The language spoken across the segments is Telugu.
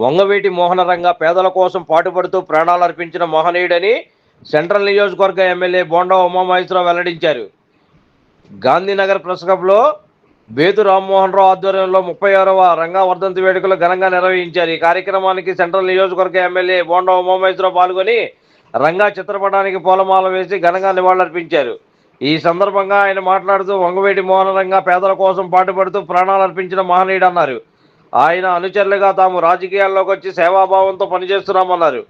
వంగవీటి మోహనరంగ పేదల కోసం పాటుపడుతూ ప్రాణాలు అర్పించిన మహనీయుడని సెంట్రల్ నియోజకవర్గ ఎమ్మెల్యే బోండా ఉమామహేశ్వరరావు వెల్లడించారు. గాంధీనగర్ ప్రెస్ క్లబ్లో బేతు రామ్మోహన్ రావు ఆధ్వర్యంలో ముప్పై ఆరవ రంగా వర్ధంతి వేడుకలు ఘనంగా నిర్వహించారు. ఈ కార్యక్రమానికి సెంట్రల్ నియోజకవర్గ ఎమ్మెల్యే బోండా ఉమామహేశ్వరరావు పాల్గొని రంగా చిత్రపటానికి పూలమాల వేసి ఘనంగా నివాళులర్పించారు. ఈ సందర్భంగా ఆయన మాట్లాడుతూ వంగవేటి మోహనరంగా పేదల కోసం పాటుపడుతూ ప్రాణాలు అర్పించిన మహనీయుడు అన్నారు. ఆయన అనుచరులుగా తాము రాజకీయాల్లోకి వచ్చి సేవాభావంతో పనిచేస్తున్నామన్నారు.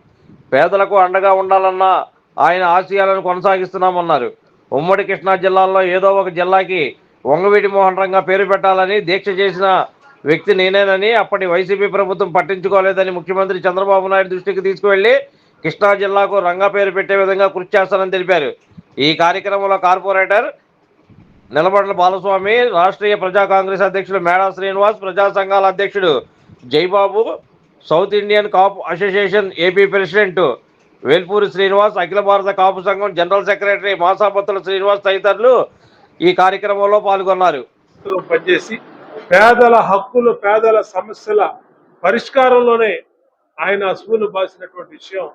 పేదలకు అండగా ఉండాలన్న ఆయన ఆశయాలను కొనసాగిస్తున్నామన్నారు. ఉమ్మడి కృష్ణా జిల్లాలో ఏదో ఒక జిల్లాకి వంగవీటి మోహన్ రంగా పేరు పెట్టాలని దీక్ష చేసిన వ్యక్తి నేనేనని అప్పటి వైసీపీ ప్రభుత్వం పట్టించుకోలేదని ముఖ్యమంత్రి చంద్రబాబు నాయుడు దృష్టికి తీసుకువెళ్ళి కృష్ణా జిల్లాకు రంగా పేరు పెట్టే విధంగా కృషి చేస్తానని తెలిపారు. ఈ కార్యక్రమంలో కార్పొరేటర్ నిలబడల బాలస్వామి రాష్ట్రీయ ప్రజా కాంగ్రెస్ అధ్యక్షుడు మేడా శ్రీనివాస్ ప్రజా సంఘాల అధ్యక్షుడు Jaibabu south Indian Kapu association AP president Velpuri Srinivas Akhila Bharata Kapu Sangham general secretary మాసాపత్తుల Srinivas తదితరులు ఈ కార్యక్రమంలో పాల్గొన్నారు. పనిచేసి పేదల హక్కులు పేదల సమస్యల పరిష్కారంలోనే ఆయన అసువులు బాసినటువంటి విషయం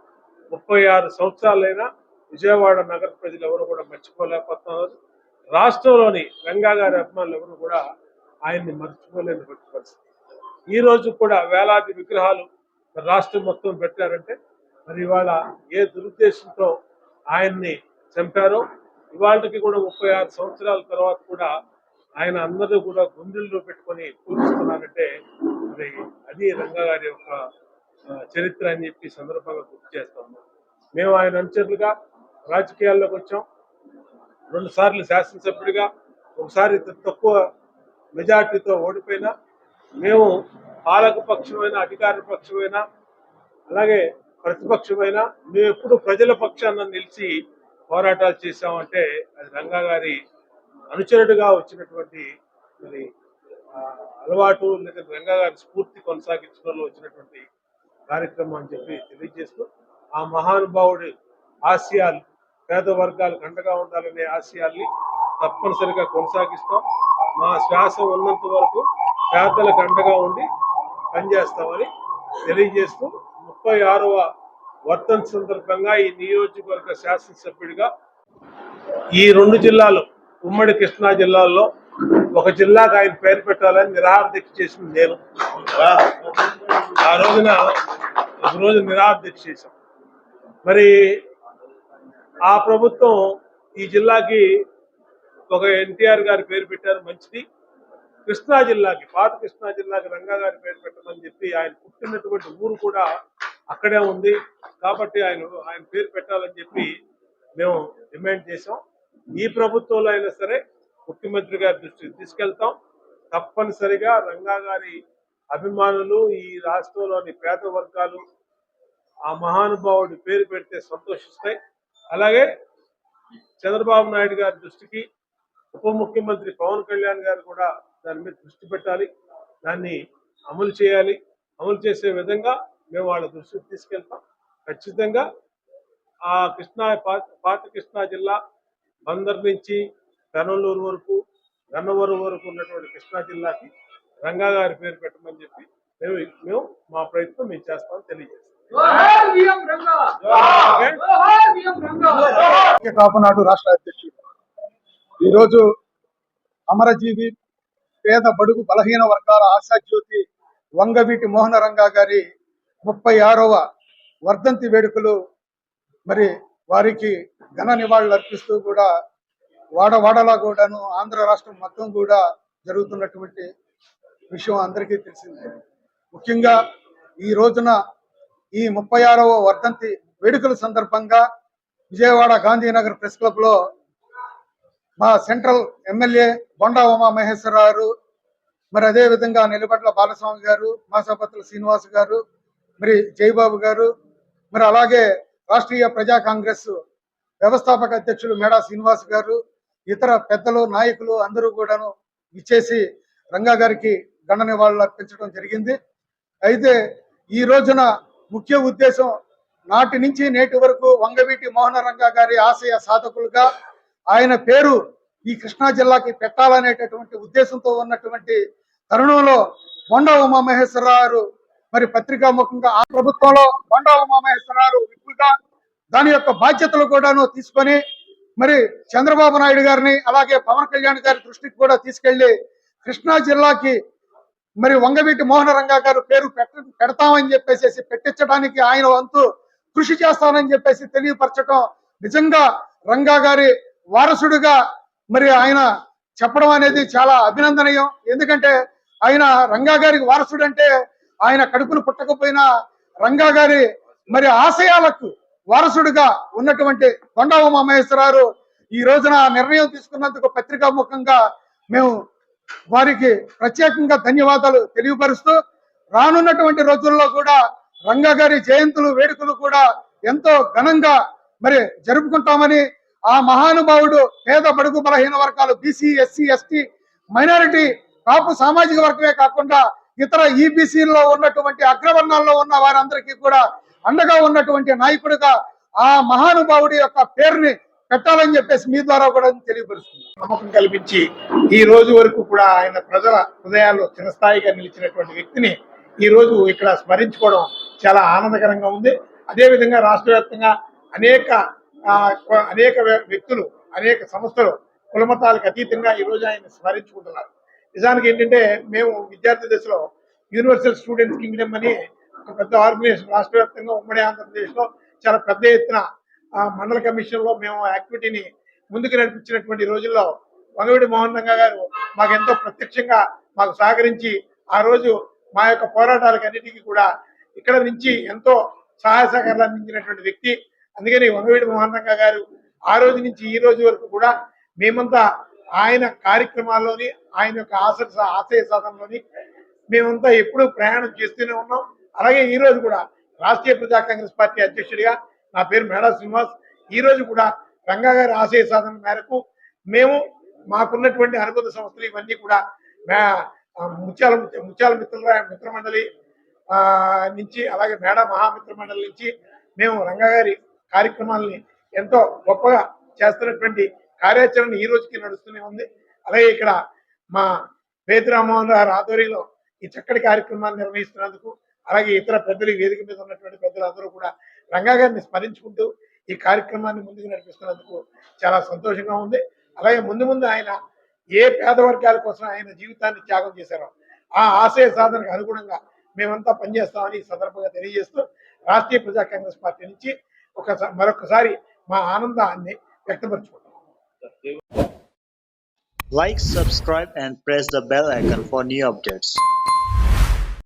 ముప్పై ఆరు సంవత్సరాలైనా విజయవాడ నగర ప్రజలు ఎవరు కూడా మర్చిపోలేకపోతున్నారు. రాష్ట్రంలోని గంగా గారి అభిమానులు ఎవరు కూడా ఆయన్ని మర్చిపోలేని పరిస్థితి ఈ రోజు కూడా వేలాది విగ్రహాలు రాష్ట్రం మొత్తం పెట్టారంటే మరి ఇవాళ ఏ దురుద్దేశంతో ఆయన్ని చంపారో ఇవాళకి కూడా ముప్పై ఆరు సంవత్సరాల తర్వాత కూడా ఆయన అందరూ కూడా గుండెల్లో పెట్టుకొని పూజిస్తున్నారంటే మరి అది రంగా గారి యొక్క చరిత్ర అని చెప్పి సందర్భంగా గుర్తు చేస్తాము మేము ఆయన అనుచరులుగా రాజకీయాల్లోకి వచ్చాం. రెండు సార్లు శాసనసభ్యుడిగా ఒకసారి తక్కువ మెజార్టీతో ఓడిపోయినా మేము పాలక పక్షమైన అధికార పక్షమైన అలాగే ప్రతిపక్షమైన మేము ఎప్పుడు ప్రజల పక్షాన నిలిచి పోరాటాలు చేశామంటే అది రంగా గారి అనుచరుడుగా వచ్చినటువంటి మరి అలవాటు లేదా రంగా గారి స్ఫూర్తి కొనసాగించడంలో వచ్చినటువంటి కార్యక్రమం అని చెప్పి తెలియజేస్తూ ఆ మహానుభావుడి ఆశయాలు పేద వర్గాలకు అండగా ఉండాలనే ఆశయాల్ని తప్పనిసరిగా కొనసాగిస్తాం. మా శ్వాస ఉన్నంత వరకు పేదలకు అండగా ఉండి పనిచేస్తామని తెలియజేస్తూ ముప్పై ఆరవ వర్ధన్ సందర్భంగా ఈ నియోజకవర్గ శాసనసభ్యుడిగా ఈ రెండు జిల్లాలు ఉమ్మడి కృష్ణా జిల్లాల్లో ఒక జిల్లాకు ఆయన పేరు పెట్టాలని నిరాహార దీక్ష చేసింది నేను. ఆ రోజున ఒకరోజు నిరాహార దీక్ష చేశాం. మరి ఆ ప్రభుత్వం ఈ జిల్లాకి ఒక ఎన్టీఆర్ గారి పేరు పెట్టారు మంచిది. కృష్ణా జిల్లాకి పాత కృష్ణా జిల్లాకి రంగా గారి పేరు పెట్టమని చెప్పి ఆయన పుట్టినటువంటి ఊరు కూడా అక్కడే ఉంది. కాబట్టి ఆయన ఆయన పేరు పెట్టాలని చెప్పి మేము డిమాండ్ చేసాం ఈ ప్రభుత్వంలో అయినా సరే ముఖ్యమంత్రి గారి దృష్టికి తీసుకెళ్తాం. తప్పనిసరిగా రంగా గారి అభిమానులు ఈ రాష్ట్రంలోని పేద వర్గాలు ఆ మహానుభావుడి పేరు పెడితే సంతోషిస్తాయి. అలాగే చంద్రబాబు నాయుడు గారి దృష్టికి ఉప ముఖ్యమంత్రి పవన్ కళ్యాణ్ గారు కూడా దాని మీద దృష్టి పెట్టాలి దాన్ని అమలు చేయాలి. అమలు చేసే విధంగా మేము వాళ్ళ దృష్టికి తీసుకెళ్తాం. ఖచ్చితంగా ఆ కృష్ణా పాత కృష్ణా జిల్లా బందర్ నుంచి కర్నూలు వరకు గన్నవరం వరకు ఉన్నటువంటి కృష్ణా జిల్లాకి రంగా గారి పేరు పెట్టమని చెప్పి మేము మేము మా ప్రయత్నం మేము చేస్తామని తెలియజేస్తాం. ఐక్య కాపునాడు రాష్ట్ర అధ్యక్షుడు. ఈరోజు అమరజీవి పేద బడుగు బలహీన వర్గాల ఆశాజ్యోతి వంగవీటి మోహన రంగా గారి ముప్పై ఆరవ వర్ధంతి వేడుకలు మరి వారికి ఘన నివాళులు అర్పిస్తూ కూడా వాడవాడలా కూడాను ఆంధ్ర రాష్ట్రం మొత్తం కూడా జరుగుతున్నటువంటి విషయం అందరికీ తెలిసిందే. ముఖ్యంగా ఈ రోజున ఈ ముప్పై ఆరవ వర్ధంతి వేడుకల సందర్భంగా విజయవాడ గాంధీనగర్ ప్రెస్ క్లబ్లో మా సెంట్రల్ ఎమ్మెల్యే బొండా ఉమా మహేశ్వరరావు మరి అదే విధంగా నిలబట్ల బాలస్వామి గారు మాసాపత్రుల శ్రీనివాస్ గారు మరి జయబాబు గారు మరి అలాగే రాష్ట్రీయ ప్రజా కాంగ్రెస్ వ్యవస్థాపక అధ్యక్షులు మేడా శ్రీనివాస్ గారు ఇతర పెద్దలు నాయకులు అందరూ కూడాను ఇచ్చేసి రంగా గారికి గండ నివాళులు అర్పించడం జరిగింది. అయితే ఈ రోజున ముఖ్య ఉద్దేశం నాటి నుంచి నేటి వరకు వంగవీటి మోహన రంగా గారి ఆశయ సాధకులుగా ఆయన పేరు ఈ కృష్ణా జిల్లాకి పెట్టాలనేటటువంటి ఉద్దేశంతో ఉన్నటువంటి తరుణంలో బొండ ఉమామహేశ్వరరావు గారు మరి పత్రికాముఖంగా ఆ ప్రభుత్వంలో బొండ ఉమామహేశ్వరరావు విప్పుగా దాని యొక్క బాధ్యతలు కూడాను తీసుకొని మరి చంద్రబాబు నాయుడు గారిని అలాగే పవన్ కళ్యాణ్ గారి దృష్టికి కూడా తీసుకెళ్ళి కృష్ణా జిల్లాకి మరి వంగవీటి మోహన రంగా గారు పేరు పెట్ట పెడతామని చెప్పేసి పెట్టించడానికి ఆయన వంతు కృషి చేస్తానని చెప్పేసి తెలియపరచడం నిజంగా రంగా గారి వారసుడిగా మరి ఆయన చెప్పడం అనేది చాలా అభినందనీయం. ఎందుకంటే ఆయన రంగా గారికి వారసుడు అంటే ఆయన కడుపును పుట్టకపోయినా రంగా గారి మరి ఆశయాలకు వారసుడిగా ఉన్నటువంటి కొండవ మహేశ్వరారు ఈ రోజున నిర్ణయం తీసుకున్నందుకు పత్రికాముఖంగా మేము వారికి ప్రత్యేకంగా ధన్యవాదాలు తెలియపరుస్తూ రానున్నటువంటి రోజుల్లో కూడా రంగగారి జయంతులు వేడుకలు కూడా ఎంతో ఘనంగా మరి జరుపుకుంటామని ఆ మహానుభావుడు పేద బడుగు బలహీన వర్గాలు BC SC ST minority Kapu సామాజిక వర్గమే కాకుండా ఇతర ఈబీసీలో ఉన్నటువంటి అగ్రవర్ణాల్లో ఉన్న వారందరికీ కూడా అండగా ఉన్నటువంటి నాయకుడిగా ఆ మహానుభావుడి యొక్క పేరుని పెట్టాలని చెప్పేసి మీ ద్వారా కూడా తెలియపరుస్తుంది నమ్మకం కల్పించి ఈ రోజు వరకు కూడా ఆయన ప్రజల హృదయాల్లో చిరస్థాయిగా నిలిచినటువంటి వ్యక్తిని ఈ రోజు ఇక్కడ స్మరించుకోవడం చాలా ఆనందకరంగా ఉంది. అదేవిధంగా రాష్ట్ర వ్యాప్తంగా అనేక అనేక వ్య- వ్యక్తులు అనేక సంస్థలు కులమతాలకు అతీతంగా ఈ రోజు ఆయన స్మరించుకుంటున్నారు. నిజానికి ఏంటంటే మేము విద్యార్థి దశలో యూనివర్సల్ స్టూడెంట్స్ కింగ్డమ్ అని ఒక పెద్ద ఆర్గనైజేషన్ రాష్ట్ర వ్యాప్తంగా ఉమ్మడి ఆంధ్రప్రదేశ్లో చాలా పెద్ద ఎత్తున మండల కమిషన్లో మేము యాక్టివిటీని ముందుకు నడిపించినటువంటి రోజుల్లో వంగవీడి మోహన్ రంగా గారు మాకు ఎంతో ప్రత్యక్షంగా మాకు సహకరించి ఆ రోజు మా యొక్క పోరాటాలకు అన్నిటికీ కూడా ఇక్కడ నుంచి ఎంతో సహాయ సహకారాలు అందించినటువంటి వ్యక్తి అందుకని వనవేడి మహారంగా గారు ఆ రోజు నుంచి ఈ రోజు వరకు కూడా మేమంతా ఆయన కార్యక్రమాల్లోని ఆయన యొక్క ఆశ ఆశయ సాధనలోని మేమంతా ఎప్పుడూ ప్రయాణం చేస్తూనే ఉన్నాం. అలాగే ఈ రోజు కూడా రాష్ట్రీయ ప్రజా కాంగ్రెస్ పార్టీ అధ్యక్షుడిగా నా పేరు మేడా శ్రీనివాస్. ఈ రోజు కూడా రంగా గారి ఆశయ సాధన మేరకు మేము మాకున్నటువంటి అనుబంధ సంస్థలు ఇవన్నీ కూడా ముత్యాల ముత్యాల మిత్రుల మిత్రమండలి నుంచి అలాగే మేడ మహామిత్ర మండలి నుంచి మేము రంగగారి కార్యక్రమాలని ఎంతో గొప్పగా చేస్తున్నటువంటి కార్యాచరణ ఈ రోజుకి నడుస్తూనే ఉంది. అలాగే ఇక్కడ మా పేద రామ్మోహన్ ఆధ్వర్యంలో ఈ చక్కటి కార్యక్రమాన్ని నిర్వహిస్తున్నందుకు అలాగే ఇతర పెద్దలు వేదిక మీద ఉన్నటువంటి పెద్దలందరూ కూడా రంగా గారిని స్మరించుకుంటూ ఈ కార్యక్రమాన్ని ముందుకు నడిపిస్తున్నందుకు చాలా సంతోషంగా ఉంది. అలాగే ముందు ముందు ఆయన ఏ పేద వర్గాల కోసం ఆయన జీవితాన్ని త్యాగం చేశారో ఆ ఆశయ సాధనకు అనుగుణంగా మేమంతా పనిచేస్తామని సందర్భంగా తెలియజేస్తూ రాష్ట్రీయ ప్రజా కాంగ్రెస్ పార్టీ నుంచి ఒక మరొకసారి మా ఆనందాన్ని వ్యక్తపరచుకుంటాం like subscribe and press the bell icon for new updates